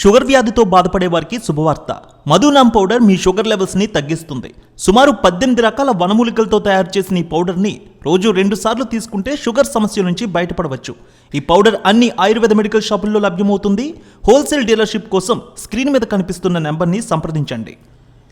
Sugar వ్యాధితో బాధపడే వారికి శుభవార్త. మధునామ్ పౌడర్ మీ షుగర్ లెవెల్స్ని తగ్గిస్తుంది. సుమారు పద్దెనిమిది రకాల వనమూలికలతో తయారు చేసిన ఈ పౌడర్ని రోజు రెండు సార్లు తీసుకుంటే షుగర్ సమస్య నుంచి బయటపడవచ్చు. ఈ పౌడర్ అన్ని ఆయుర్వేద మెడికల్ షాపుల్లో లభ్యమవుతుంది. హోల్సేల్ డీలర్షిప్ కోసం స్క్రీన్ మీద కనిపిస్తున్న నెంబర్ని సంప్రదించండి.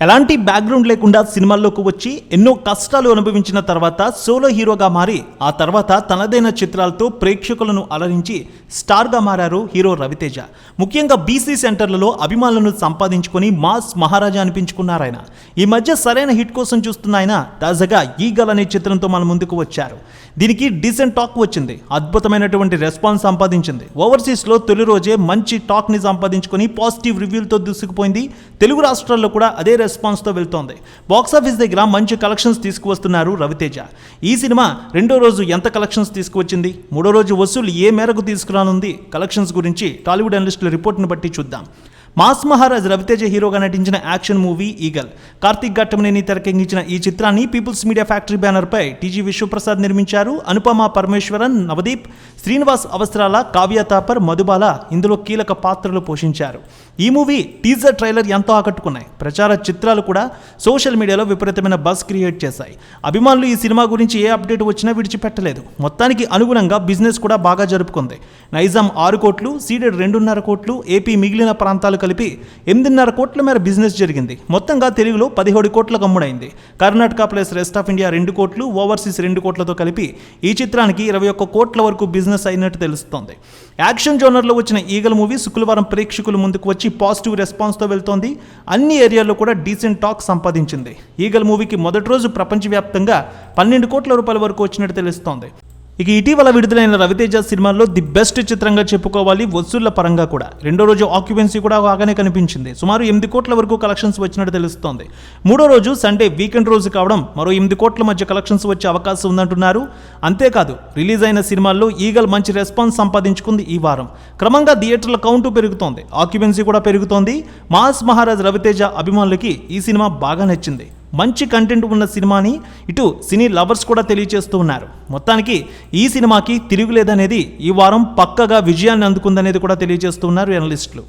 ఎలాంటి బ్యాక్గ్రౌండ్ లేకుండా సినిమాల్లోకి వచ్చి ఎన్నో కష్టాలు అనుభవించిన తర్వాత సోలో హీరోగా మారి ఆ తర్వాత తనదైన చిత్రాలతో ప్రేక్షకులను అలరించి స్టార్గా మారారు హీరో రవితేజ. ముఖ్యంగా బీసీ సెంటర్లలో అభిమానులను సంపాదించుకొని మాస్ మహారాజా అనిపించుకున్నారు ఆయన. ఈ మధ్య సరైన హిట్ కోసం చూస్తున్న ఆయన తాజాగా ఈగల్ అనే చిత్రంతో మన ముందుకు వచ్చారు. దీనికి డీసెంట్ టాక్ వచ్చింది. అద్భుతమైనటువంటి రెస్పాన్స్ సంపాదించింది. ఓవర్సీస్లో తొలి రోజే మంచి టాక్ని సంపాదించుకొని పాజిటివ్ రివ్యూలతో దూసుకుపోయింది. తెలుగు రాష్ట్రాల్లో కూడా అదే రెస్పాన్స్తో వెళ్తోంది. బాక్సాఫీస్ దగ్గర మంచి కలెక్షన్స్ తీసుకువస్తున్నారు రవితేజ. ఈ సినిమా రెండో రోజు ఎంత కలెక్షన్స్ తీసుకువచ్చింది? మూడో రోజు వసూలు ఏ మేరకు తీసుకురానుంది? కలెక్షన్స్ గురించి టాలీవుడ్ అనలిస్టుల రిపోర్ట్ను బట్టి చూద్దాం. మాస్ మహారాజ్ రవితేజ హీరోగా నటించిన action movie Eagle. Karthik Ghattamaneni తెరకెక్కించిన ఈ చిత్రాన్ని పీపుల్స్ మీడియా ఫ్యాక్టరీ బ్యానర్పై టీజీ విశ్వప్రసాద్ నిర్మించారు. అనుపమ పరమేశ్వరన్ నవదీప్ శ్రీనివాస్ అవసరాల కావ్య తాపర్ మధుబాల ఇందులో కీలక పాత్రలు పోషించారు. ఈ మూవీ టీజర్ ట్రైలర్ ఎంతో ఆకట్టుకున్నాయి. ప్రచార చిత్రాలు కూడా సోషల్ మీడియాలో విపరీతమైన బస్ క్రియేట్ చేశాయి. అభిమానులు ఈ సినిమా గురించి ఏ అప్డేట్ వచ్చినా విడిచిపెట్టలేదు. మొత్తానికి అనుగుణంగా బిజినెస్ కూడా బాగా జరుపుకుంది. నైజాం ఆరు కోట్లు సీడెడ్ రెండున్నర కోట్లు ఏపీ మిగిలిన ప్రాంతాలకు కలిపి ఎనిమిదిన్నర కోట్ల మేర బిజినెస్ జరిగింది. మొత్తంగా తెలుగులో పదిహేడు కోట్లకు అమ్ముడైంది. Karnataka plus rest of India రెండు కోట్లు ఓవర్సీస్ రెండు కోట్లతో కలిపి ఈ చిత్రానికి ఇరవై ఒక్క కోట్ల వరకు బిజినెస్ అయినట్టు తెలుస్తోంది. యాక్షన్ జోనర్లో వచ్చిన ఈగల్ మూవీ శుక్రవారం ప్రేక్షకుల ముందుకు వచ్చి పాజిటివ్ రెస్పాన్స్తో వెళ్తోంది. అన్ని ఏరియాల్లో కూడా డీసెంట్ టాక్ సంపాదించింది. ఈగల్ మూవీకి మొదటి రోజు ప్రపంచవ్యాప్తంగా పన్నెండు కోట్ల రూపాయల వరకు వచ్చినట్టు తెలుస్తోంది. ఇక ఇటీవల విడుదలైన రవితేజ సినిమాల్లో ది బెస్ట్ చిత్రంగా చెప్పుకోవాలి వసూళ్ళ పరంగా కూడా. రెండో రోజు ఆక్యుపెన్సీ కూడా బాగానే కనిపించింది. సుమారు ఎనిమిది కోట్ల వరకు కలెక్షన్స్ వచ్చినట్టు తెలుస్తోంది. మూడో రోజు సండే వీకెండ్ రోజు కావడం మరో ఎనిమిది కోట్ల మధ్య కలెక్షన్స్ వచ్చే అవకాశం ఉందంటున్నారు. అంతేకాదు రిలీజ్ అయిన సినిమాల్లో ఈగల్ మంచి రెస్పాన్స్ సంపాదించుకుంది ఈ వారం. క్రమంగా థియేటర్ల కౌంటు పెరుగుతోంది. ఆక్యుపెన్సీ కూడా పెరుగుతోంది. మాస్ మహారాజ్ రవితేజ అభిమానులకి ఈ సినిమా బాగా నచ్చింది. మంచి కంటెంట్ ఉన్న సినిమాని ఇటు సినీ లవర్స్ కూడా తెలియజేస్తూ ఉన్నారు. మొత్తానికి ఈ సినిమాకి తిరుగులేదనేది ఈ వారం పక్కగా విజయాన్ని అందుకుందనేది కూడా తెలియజేస్తున్నారు ఎనలిస్టులు